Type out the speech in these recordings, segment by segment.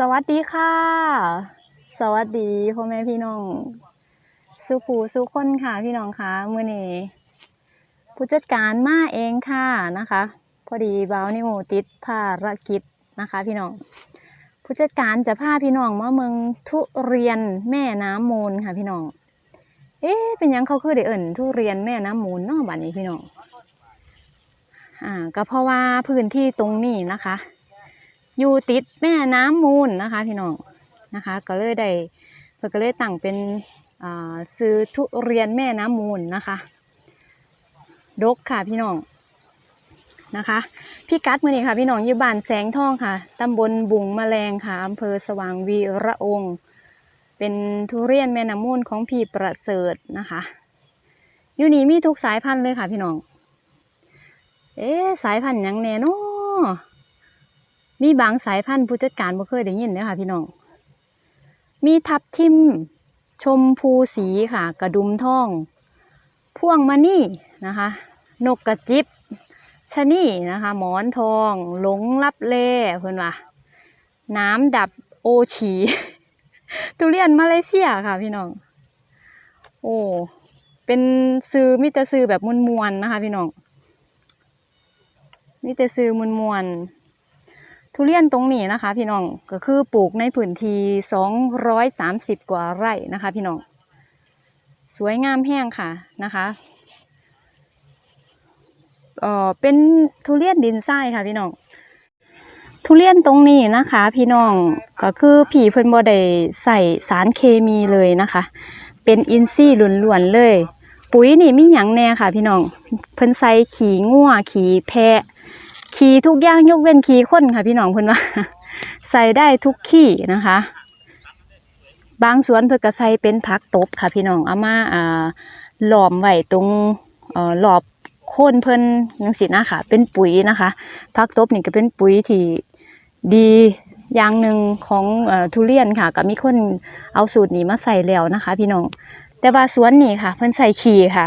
สวัสดีค่ะ สวัสดีพ่อแม่พี่น้อง สุขูสุขคนค่ะพี่น้องคะมือนี้ผู้จัดการมาเองค่ะนะคะ พอดีเบานิวติดภารกิจนะคะ พี่น้อง ผู้จัดการจะพาพี่น้องมาเมืองทุเรียนแม่น้ำมูลค่ะพี่น้อง เอ๊ะเป็นยังเขาคือได้เอิ่นทุเรียนแม่น้ำมูลเนาะบัดนี้พี่น้อง อ่าก็เพราะว่าพื้นที่ตรงนี้นะคะ อยู่ติดแม่น้ำมูลนะคะ พี่น้องนะคะ ก็เลยได้เพื่อก็เลยตั้งเป็นซื้อทุเรียนแม่น้ำมูลนะคะดกค่ะพี่น้องนะคะพี่กัดมือนี้ค่ะ พี่น้องอยู่บ้านแสงทองค่ะตำบลบุงแมลงค่ะอำเภอสว่างวีระองค์ เป็นทุเรียนแม่น้ำมูลของพี่ประเสริฐนะคะอยู่นี่มีทุกสายพันธุ์เลยค่ะพี่น้อง เอ๊สายพันธุ์ยังแน่เนาะ มีบางสายพันธุ์ผู้จัดการบ่เคยได้ยินเด้อค่ะพี่น้อง มีทับทิม ชมพูสีค่ะ กระดุมทอง พ่วงมานี่นะคะ นกกระจิบชะนี่นะคะ หมอนทอง หลงลับเล่เพื่อนว่า น้ำดับโอฉีทุเรียนมาเลเซียค่ะพี่น้อง โอ้เป็นซื้อมิแต่ซื้อแบบมวนๆนะคะ พี่น้องมีแต่ซื้อมวนๆ ทุเรียนตรงนี้นะคะ พี่น้องก็คือปลูกในพื้นที่230 กว่าไร่นะคะ พี่น้องสวยงามแห้งค่ะนะคะเอ่อเป็นทุเรียนดินทรายค่ะ พี่น้องทุเรียนตรงนี้นะคะ พี่น้องก็คือผีเพิ่นบ่ได้ใส่สารเคมีเลยนะคะ เป็นอินทรีย์ล้วนๆเลย ปุ๋ยนี่มีหยังแน่ค่ะ พี่น้องเพิ่นใส่ขี้งัวขี้แพะ ขี่ทุกอย่างยกเว้นขี่คนค่ะ พี่น้องเพิ่นว่า ใส่ได้ทุกขี่นะคะ บางสวนเพิ่นก็ใส่เป็นผักตบค่ะพี่น้องเอามาอ่าหลอมไว้ตรงเอ่อรอบโคนเพิ่นจังซี่นะค่ะ เป็นปุ๋ยนะคะผักตบนี่ก็เป็นปุ๋ยที่ดีอย่างหนึ่งของอทุเรียนค่ะก็มีคนเอาสูตรนี้มาใส่แล้วนะคะ พี่น้องแต่ว่าสวนนี่ค่ะ เพิ่นใส่ขี้ค่ะ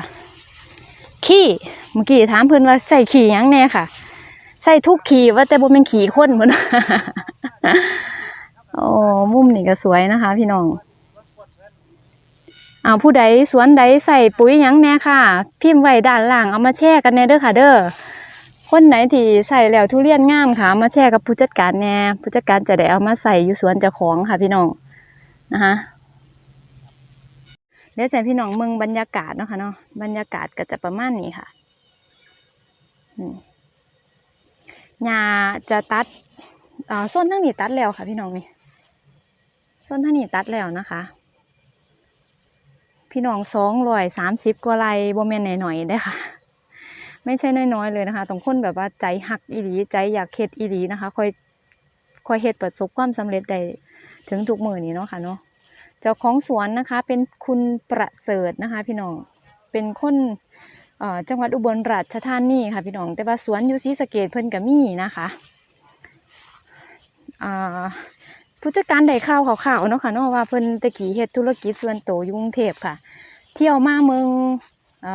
ขี้เมื่อกี้ถามเพิ่นว่าใส่ขี้ยังแน่ค่ะ ใส่ทุกขี่ว่าแต่บ่เป็นขี่คนเหมือนโอ้มุมนี่ก็สวยนะคะ พี่น้องอ่าผู้ใดสวนใดใส่ปุ๋ยยังแน่ค่ะ พิมพ์ไว้ด้านล่างเอามาแชร์กันแน่เด้อค่ะ เด้อคนไหนที่ใส่แล้วทุเรียนงามค่ะามาแชร์กับผู้จัดการแน่ผู้จัดการจะได้เอามาใส่อยู่สวนเจ้าของค่ะ พี่น้องนะคะเดี๋ยวใส่พี่น้องเมืองบรรยากาศเนาะค่ะเนาะบรรยากาศก็จะประมาณนี้ค่ะอืม หญ้าจะตัดอ่าส้นทั้งนี้ตัดแล้วค่ะพี่น้องนี่ส้นทั้งนี้ตัดแล้วนะคะ พี่น้องสองร้อยสามสิบกว่าไร่บ่แม่นหน่อยๆได้ค่ะ ไม่ใช่น้อยๆเลยนะคะต้องคนแบบว่าใจหักอีหลีใจอยากเฮ็ดอีหลีนะคะค่อยค่อยเฮ็ดประสบความสำเร็จได้ถึงทุกมือนี้เนาะค่ะเนาะเจ้าของสวนนะคะเป็นคุณประเสริฐนะคะ พี่น้องเป็นคน จังหวัดอุบลราชธานีค่ะพี่น้อง แต่ว่าสวนอยูศรีสะเกดเพิ่นก็มีนะคะผู้จัดการได้ข่าวข่าวๆเนาะค่ะเนาะว่าเพิ่นตะกี้เฮ็ดธุรกิจส่วนโตวอยู่กรุงเทพค่ะ เที่ยวมาเมืองอ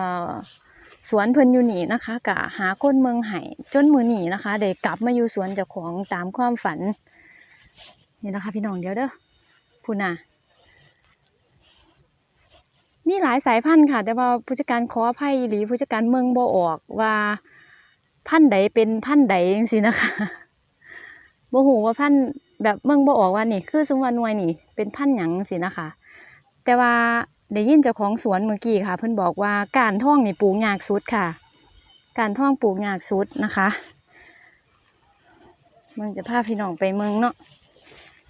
สวนเพิ่นอยู่นี่นะคะกะหาคนเมืองไห้จนมื้อนี้นะคะได้กลับมาอยู่สวนเจ้าของตามความฝัน นี่นะคะพี่น้องเดี๋ยวเด้อพูน่ะ มีหลายสายพันธุ์ค่ะ แต่ว่าผู้จัดการขออภัยหรือผู้จัดการเมืองบ่ออกว่าพันธุ์ใดเป็นพันธุ์ใดจังซี่นะคะบ่ฮู้ว่าพันธุ์แบบเมืองบ่ออกว่านี่ คือสมมุติว่าหน่วยนี่ เป็นพันธุ์หยังจังซี่นะคะ แต่ว่าได้ยินเจ้าของสวนเมื่อกี้ค่ะ เพิ่นบอกว่าการท่องนี่ปลูกยากสุดค่ะ การท่องปลูกยากสุดนะคะเมืองจะพาพี่น้องไปเมืองเนาะ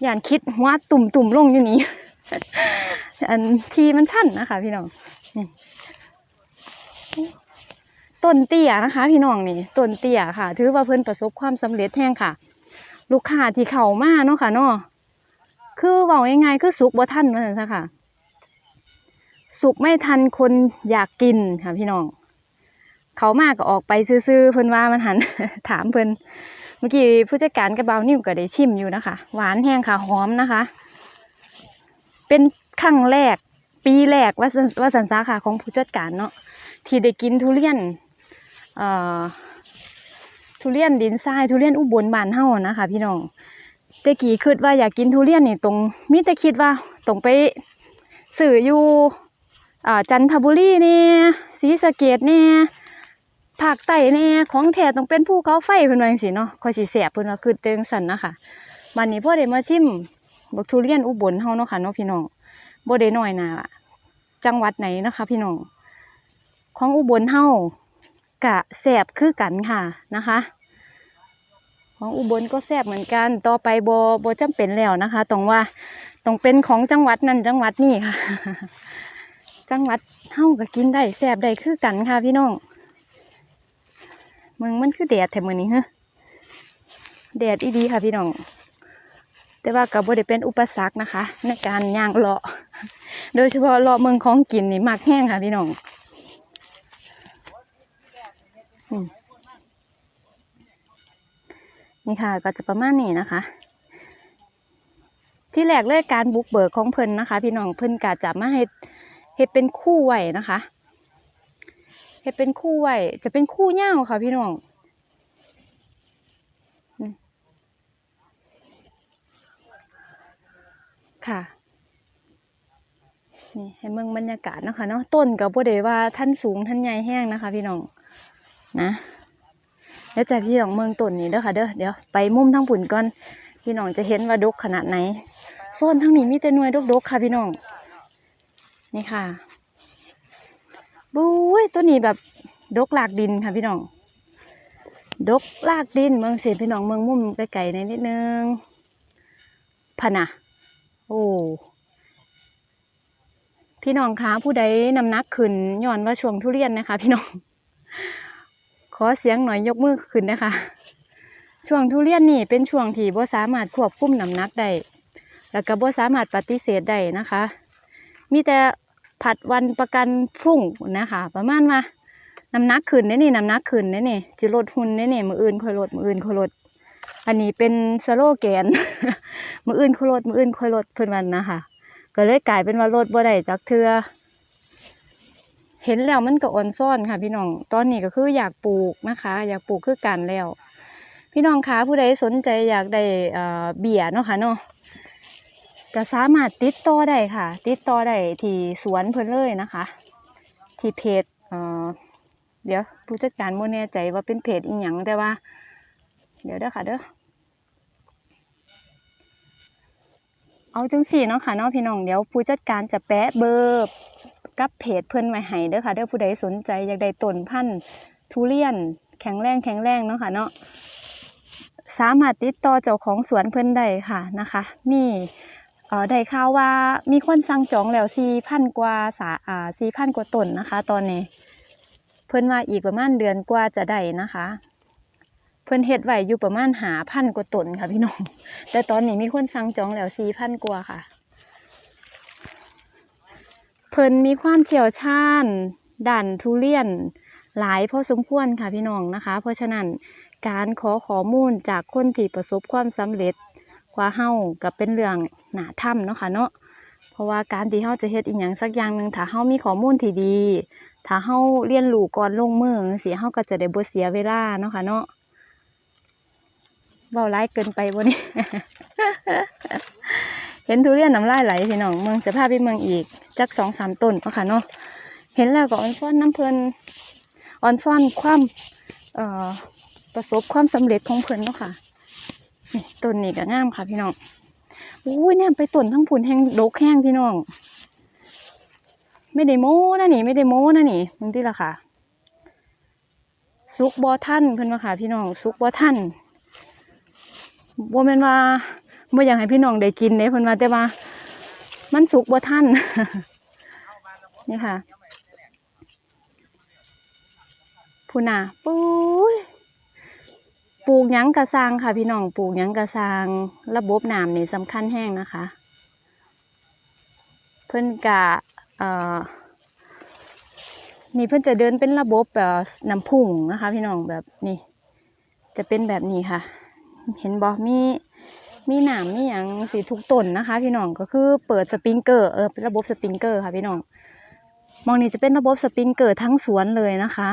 อย่านคิดหัวตุ่มๆลงอยู่นี่ อันที่มันชั่นนะคะ พี่น้องต้นเตี้ยนะคะ พี่น้องนี่ต้นเตี้ยค่ะ ถือว่าเพิ่นประสบความสำเร็จแห้งค่ะ ลูกค้าที่เข้ามาเนาะค่ะเนาะคือเว้าง่ายๆคือสุกบ่ทันว่าซั่นซะค่ะ สุกไม่ทันคนอยากกินค่ะ พี่น้องเขามากก็ออกไปซื้อๆเพิ่นว่ามันหันถามเพิ่นเมื่อกี้ผู้จัดการกับเบานิ่วก็ได้ชิมอยู่นะคะ หวานแห้งค่ะหอมนะคะ เป็นครั้งแรก ปีแรกว่าสันว่าสันสาขาของผู้จัดการเนาะที่ได้กินทุเรียนเอ่อทุเรียนดินทรายทุเรียนอุบลบานเฮานะคะ พี่น้องแต่กี้คิดว่าอยากกินทุเรียนนี่ตรงมีแต่คิดว่าตรงไปสื่ออยู่อ่าจันทบุรีเนี่ยศรีสะเกดเนี่ยภาคใต้เนี่ยของแท้ต้องเป็นภูเขาไฟเพิ่นว่าจังซี่เนาะคอยสิแซ่บเพิ่นว่าคือเตึงสันนะคะบัดนี้พ่อได้มาชิม บักทุเรียนอุบลเฮาเนาะค่ะเนาะพี่น้องบ่ได้น้อยหนาจังหวัดไหนนะคะ พี่น้องของอุบลเฮากะแซ่บคือกันค่ะนะคะ ของอุบลก็แซ่บเหมือนกันต่อไปโบโบจำเป็นแล้วนะคะตรงว่าต้องเป็นของจังหวัดนั้นจังหวัดนี้ค่ะ จังหวัดเฮาก็กินได้แซ่บได้คือกันค่ะ พี่น้องเมืองมันคือแดดแถมมือนี้ฮะแดดอีดีค่ะพี่น้อง แต่ว่ากับโบได้เป็นอุปสรรคนะคะ ในการย่างเลาะ โดยเฉพาะเลาะเมืองของกินนี่มักแห้งค่ะพี่น้องนี่ค่ะก็จะประมาณนี้นะคะ ที่แรกเลยการบุกเบิกของเพิ่นนะคะ พี่น้องเพิ่นกาจะมาให้เฮ็ดเป็นคู่ไว้นะคะเฮ็ดเป็นคู่ไว้จะเป็นคู่เง่าวค่ะพี่น้องอืม ค่ะนี่ให้เมืองบรรยากาศนะคะเนาะต้นกับบ่ได้ว่าท่านสูงท่านใหญ่แห้งนะคะ พี่น้องนะเดี๋ยวจะพี่น้องเมืองต้นนี่เด้อค่ะเด้อเดี๋ยวไปมุมทางปุ่นก่อนพี่น้องจะเห็นว่าดกขนาดไหนโซนทั้งนี้มีแต่หน่วยดกๆค่ะพี่น้องนี่ค่ะบุ้ยตัวนี้แบบดกลากดินค่ะพี่น้องดกลากดินเมืองเสียพี่น้องเมืองมุมไกลๆในนิดนึงพะนะ โอ้พี่น้องคะผู้ใดนำหนักขึ้นย้อนว่าช่วงทุเรียนนะคะ พี่น้อง ขอเสียงหน่อยยกมือขึ้นนะคะ ช่วงทุเรียนนี่เป็นช่วงที่บ่สามารถควบคุมน้ำหนักได้แล้วก็บ่สามารถปฏิเสธได้นะคะ มีแต่ผัดวันประกันพรุ่งนะคะ ประมาณว่าน้ำหนักขึ้นเด้นี่น้ำหนักขึ้นเด้นี่จิลดหุ่นเด้นี่มืออื่นค่อยลดมืออื่นค่อยลด อันนี้เป็นสโลแกน มืออื่นค่อยลดมืออื่นค่อยลดเพิ่อนวันนะคะก็เลยกลายเป็นว่าลดบ่ได้จักเทือเห็นแล้วมันก็อ่อนซ่อนค่ะ พี่น้อง ตอนนี้ก็คืออยากปลูกนะคะ อยากปลูกคือกันแล้ว พี่น้องคะผู้ใดสนใจอยากได้เอ่อเบียร์เนาะค่ะเนาะก็สามารถติดต่อได้ค่ะ ติดต่อได้ที่สวนเพิ่นเลยนะคะ ที่เพจเอ่อเดี๋ยวผู้จัดการโมแน่ใจว่าเป็นเพจอีหยังแต่ว่า เดี๋ยวเด้อค่ะเด้อ เอาจังสี่เนาะค่ะเนาะพี่น้องเดี๋ยวผู้จัดการจะแปะเบอร์กับเพจเพื่อนไว้ให้เด้อค่ะเด้อผู้ใดสนใจอยากได้ต้นพันธุ์ทุเรียนแข็งแรงแข็งแรงเนาะค่ะเนาะสามารถติดต่อเจ้าของสวนเพื่อนได้ค่ะนะคะ มีเอ่อได้ข่าวว่ามีคนสั่งจองแล้วสี่พันกว่าสาอ่าสี่พันกว่าต้นนะคะ ตอนนี้ เพื่นว่าอีกประมาณเดือนกว่าจะได้นะคะ เพื่อนเฮ็ดไว้อยู่ประมาณหาพันกว่าตนค่ะพี่น้อง แต่ตอนนี้มีคนสั่งจองแล้วสี่พันกว่าค่ะ เพิ่นมีความเชี่ยวชาญด้านทุเรียนหลายพอสมควรค่ะพี่น้องนะคะ เพราะฉะนั้นการขอข้อมูลจากคนที่ประสบความสำเร็จกว่าเฮาก็เป็นเรื่องหนาถ้ำเนาะค่ะเนาะเพราะว่าการที่เฮาจะเฮ็ดอีหยังสักอย่างหนึ่งถ้าเฮามีข้อมูลที่ดี ถ้าเฮาเรียนรู้ก่อนลงมือเสิเฮาก็จะได้บ่เสียเวลาเนาะค่ะเนาะ เว้าร้ายเกินไปบ่นี่เห็นทุเรียนน้ำลายไหลพี่น้องเมืองจะพาไปเมืองอีกจักสองสามต้นเนาะค่ะเนาะเห็นแล้วก็ออนซ่อนน้ำเพลินออนซ่อนความประสบความสำเร็จของเพลินเนาะค่ะนี่ต้นนี้ก็งามค่ะ พี่น้องอุ้ยเนี่ยไปต้นทั้งผุนแห้งดกแห้งพี่น้อง ไม่ได้โม้นะนี่ ไม่ได้โม้นะนี่มึงที่ละค่ะซุกบอท่านเพิ่นว่าค่ะ พี่น้องซุกบอท่าน บ่แม่นว่าบ่อยากให้พี่น้องได้กินเด้เพิ่นว่าแต่ว่า มันสุกบ่ทันนี่ค่ะพูน่ะปุ้ยปลูกยังกระซางค่ะ พี่น้องปลูกยังกระซางระบบน้ำนี่สำคัญแห้งนะคะ เพิ่นกะเอ่อนี่เพิ่นจะเดินเป็นระบบแบบน้ำพุ่งนะคะ พี่น้องแบบนี่ จะเป็นแบบนี้ค่ะ เห็นบ่มีมีหนามมีหยังสีทุกต้นนะคะ พี่น้องก็คือเปิดสปริงเกอร์เออเป็นระบบสปริงเกอร์ค่ะพี่น้องมองนี่จะเป็นระบบสปริงเกอร์ทั้งสวนเลยนะคะ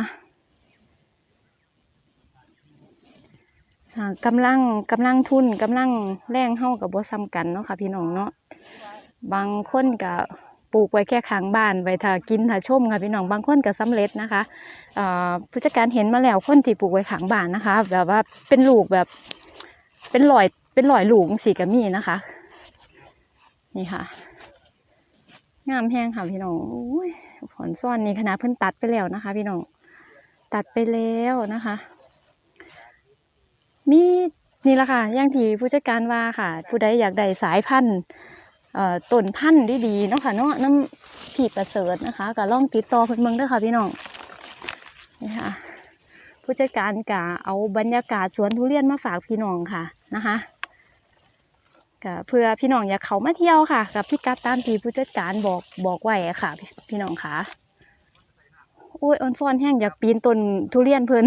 อ่ากำลังกำลังทุนกำลังแรงเฮากับบซ้ำกันเนาะค่ะพี่น้องเนาะบางคนก็ปลูกไว้แค่ข้างบ้านไว้ถ้ากินถ้าชมค่ะพี่น้องบางคนก็สำเร็จนะคะผู้จัดการเห็นมาแล้วคนที่ปลูกไว้ข้างบ้านนะคะ แบบว่าเป็นลูกแบบ เป็นรอยเป็นรอยหลูกสีก็มีนะคะ นี่ค่ะ งามแห้งค่ะพี่น้องผลซ่อนนี่คณะเพิ่นตัดไปแล้วนะคะ พี่น้อง ตัดไปแล้วนะคะ มีนี่ละค่ะอย่างที่ผู้จัดการว่าค่ะ ผู้ใดอยากได้สายพันธุ์ต้นพันธุ์ดีๆเนาะค่ะเนาะน้ำผีประเสริฐนะคะก็ลองติดต่อเพิ่นเมืองด้อค่ะพี่น้องนี่ค่ะ ผู้จัดการกะเอาบรรยากาศสวนทุเรียนมาฝากพี่น้องค่ะนะคะกะเพื่อพี่น้องอยากเขามาเที่ยวค่ะ กับพี่กัดตามที่ผู้จัดการบอกบอกไว้ค่ะ พี่พี่น้องค่ะโอ้ยออนซ่อนแห้งอยากปีนต้นทุเรียนเพิ่น